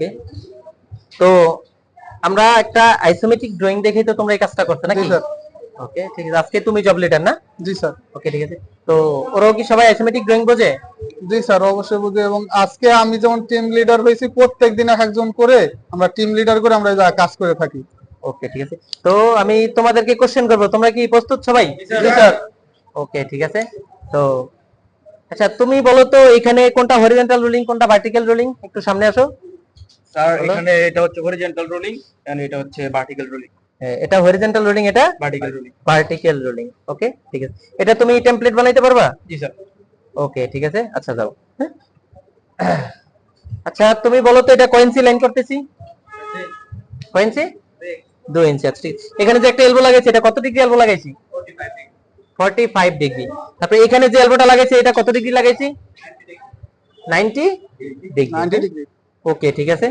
ওকে? তো আমরা একটা আইসোমেট্রিক ড্রয়িং দেখেই তো তোমরা এই কাজটা করছ নাকি? স্যার। ওকে ঠিক আছে। আজকে তুমি জব লিডার না? জি স্যার। ওকে ঠিক আছে। তো ওরাও কি সবাই আইসোমেট্রিক ড্রয়িং বোঝে? জি স্যার অবশ্যই বুঝি এবং আজকে আমি যেমন টিম লিডার হয়েছি প্রত্যেক দিন এক একজন করে আমরা টিম লিডার করে আমরা যা কাজ করে থাকি। ওকে ঠিক আছে। তো আমি তোমাদেরকে কোশ্চেন করব। তোমরা কি প্রস্তুত সবাই? জি স্যার। ওকে ঠিক আছে। তো আচ্ছা তুমি বলো তো এখানে কোনটা হরিজন্টাল রুলিং কোনটা ভার্টিক্যাল রুলিং একটু সামনে আসো। স্যার। এখানে এটা হচ্ছে হরিজন্টাল রোলিং এন্ড এটা হচ্ছে ভার্টিক্যাল রোলিং হ্যাঁ, এটা হরিজন্টাল রোলিং এটা? Vertical ruling vertical ruling okay ঠিক আছে। এটা তুমি টেমপ্লেট বানাইতে পারবা? জি স্যার। ওকে ঠিক আছে আচ্ছা যাও। হ্যাঁ? আচ্ছা তুমি বলো তো এটা কয়েন্সি লাইন করতেছি? কয়েন্সি দুই ইঞ্চি আচ্ছা ঠিক এখানে যে একটা এলবো লাগাইছি এটা কত ডিগ্রি এলবো লাগাইছি? ফর্টি ফাইভ ডিগ্রি তারপরে এখানে যে এলবোটা লাগাইছি এটা কত ডিগ্রি লাগাইছি? Ninety degree ninety degree okay ঠিক আছে?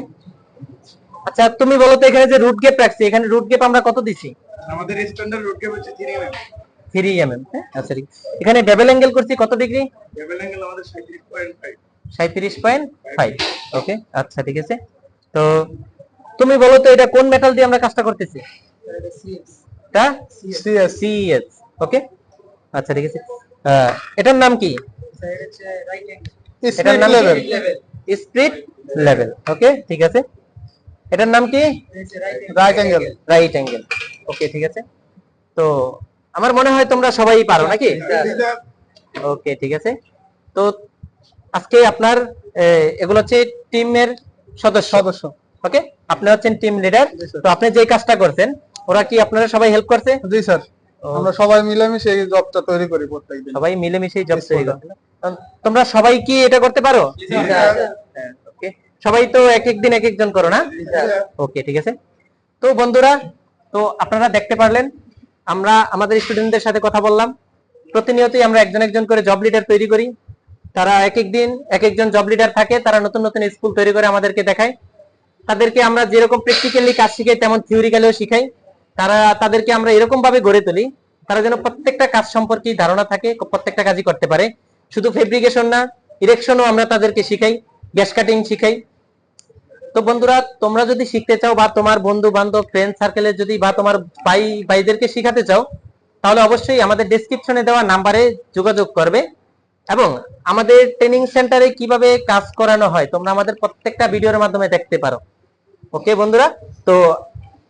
আচ্ছা তুমি বলো তো এখানে যে রুট গেপ রাখছি এখানে রুট গেপ আমরা কত দিছি? আমাদের স্ট্যান্ডার্ড রুট কেবল হচ্ছে 3 এমএম থ্রি এম এম আচ্ছা ঠিক। এখানে বেবেল অ্যাঙ্গেল করছি কত ডিগ্রি লেভেল অ্যাঙ্গেল আমাদের 37.5 সাঁত্রিশ পয়েন্ট ফাইভ ওকে আচ্ছা ঠিক আছে। তো তুমি বলো তো এটা কোন মেটাল দিয়ে আমরা কাজটা করতেছি? এটা সিএস সিএস ওকে আচ্ছা ঠিক আছে। এটার নাম কি? এটার স্পিড নাম লেভেল স্প্রিট লেভেল ওকে? ঠিক আছে? এটার নাম কি? Right angle right angle okay ঠিক আছে? তো আমার মনে হয় তোমরা সবাই পারো নাকি? ওকে ঠিক আছে? তো আজকে আপনার এগুলো হচ্ছে টিমের সদস্য। সদস্য। ওকে? আপনি হচ্ছেন টিম লিডার। তো আপনি যে কাজটা করছেন ওরা কি আপনারা সবাই হেল্প করছে? জি স্যার। আমরা সবাই মিলেমিশে এই জবটা তৈরি করি প্রত্যেকদিন। সবাই মিলেমিশে জব তৈরি. করতে তোমরা সবাই কি এটা করতে পারো? সবাই তো এক এক দিন এক একজন করো না? ওকে ঠিক আছে। তো বন্ধুরা, তো আপনারা দেখতে পারলেন, আমরা আমাদের স্টুডেন্টদের সাথে কথা বললাম। প্রতিনিয়তই আমরা একজন একজন করে জব লিডার তৈরি করি। তারা এক এক দিন এক একজন জব লিডার থাকে, তারা নতুন নতুন স্কুল তৈরি করে আমাদেরকে দেখায়। তাদেরকে আমরা যেরকম প্র্যাকটিক্যালি কাজ শিখাই, তেমন থিওরিক্যালিও শিখাই। তারা, তাদেরকে আমরা এরকম ভাবে গড়ে তুলি। তারা যেন প্রত্যেকটা কাজ সম্পর্কে ধারণা থাকে, প্রত্যেকটা কাজই করতে পারে। শুধু ফেব্রিকেশন না ইরেকশনও আমরা তাদেরকে শিখাই। গ্যাস কাটিং শিখাই। তো বন্ধুরা, তোমরা যদি শিখতে চাও বা তোমার বন্ধু বান্ধব ফ্রেন্ড সার্কেলে যদি বা তোমার ভাই, ভাইদেরকে শিখাতে চাও, তাহলে অবশ্যই আমাদের ডেসক্রিপশনে দেওয়া নাম্বারে যোগাযোগ করবে এবং আমাদের ট্রেনিং সেন্টারে কীভাবে কাজ করানো হয়, তোমরা আমাদের প্রত্যেকটা ভিডিওর মাধ্যমে দেখতে পারো। ওকে বন্ধুরা, তো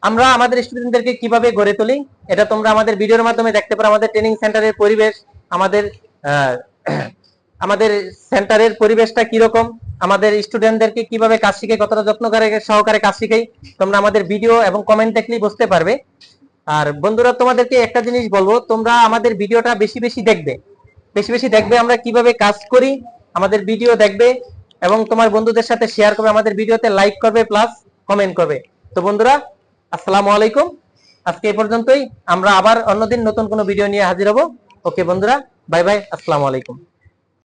আমরা আমাদের স্টুডেন্টদেরকে কীভাবে গড়ে তুলি, এটা তোমরা আমাদের ভিডিওর মাধ্যমে দেখতে পারো, আমাদের ট্রেনিং সেন্টারের পরিবেশ, আমাদের আমাদের সেন্টারের পরিবেশটা কীরকম? আমাদের স্টুডেন্টদেরকে কীভাবে কাজ শিখে কতটা যত্ন করে, সহকারে কাজ শিখাই? তোমরা আমাদের ভিডিও এবং কমেন্ট দেখলেই বুঝতে পারবে। আর বন্ধুরা, তোমাদেরকে একটা জিনিস বলব, তোমরা আমাদের ভিডিওটা বেশি বেশি দেখবে। বেশি বেশি দেখবে আমরা কীভাবে কাজ করি, আমাদের ভিডিও দেখবে এবং তোমার বন্ধুদের সাথে শেয়ার করবে, আমাদের ভিডিওতে লাইক করবে প্লাস কমেন্ট করবে। তো বন্ধুরা, আসসালামু আলাইকুম। আজকে এই পর্যন্তই। আমরা আবার অন্যদিন নতুন কোনো ভিডিও নিয়ে হাজির হব। ওকে বন্ধুরা বাই বাই আসসালামু আলাইকুম।